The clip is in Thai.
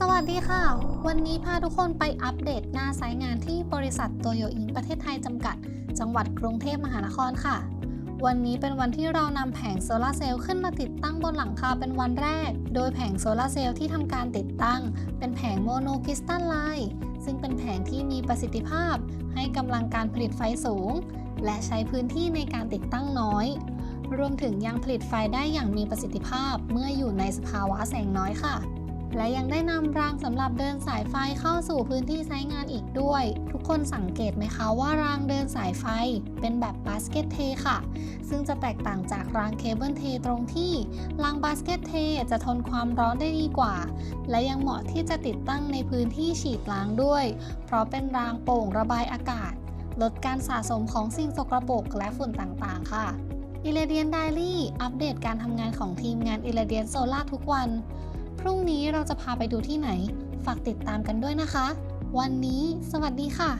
สวัสดีค่ะ วันนี้พาทุกคนไปอัปเดตหน้าไซต์งานที่บริษัทโตโยอิงประเทศไทยจำกัด จังหวัดกรุงเทพมหานครค่ะ วันนี้เป็นวันที่เรานำแผงโซลาร์เซลล์ขึ้นมาติดตั้งบนหลังคาเป็นวันแรก โดยแผงโซลาร์เซลล์ที่ทำการติดตั้ง เป็นแผงโมโนคริสตัลไลน์ซึ่งเป็นแผงที่มีประสิทธิภาพ ให้กำลังการผลิตไฟสูง และใช้พื้นที่ในการติดตั้งน้อย รวมถึงยังผลิตไฟได้อย่างมีประสิทธิภาพเมื่ออยู่ในสภาวะแสงน้อยค่ะ และยังได้นำรางสำหรับเดินสายไฟเข้าสู่พื้นที่ใช้งานอีกด้วย ทุกคนสังเกตไหมคะว่ารางเดินสายไฟเป็นแบบบาสเกตเทค่ะ ซึ่งจะแตกต่างจากรางเคเบิลเทตรงที่ รางบาสเกตเทจะทนความร้อนได้ดีกว่า และยังเหมาะที่จะติดตั้งในพื้นที่ฉีดล้างด้วย เพราะเป็นรางโป่งระบายอากาศ ลดการสะสมของสิ่งสกรปรกและฝุ่นต่างๆ ค่ะ i l l a d i a n Daily อัปเดตการทำงานของทีมงาน i l l a d i a n Solar ทุกวัน พรุ่งนี้เราจะพาไปดูที่ไหน ฝากติดตามกันด้วยนะคะ วันนี้สวัสดีค่ะ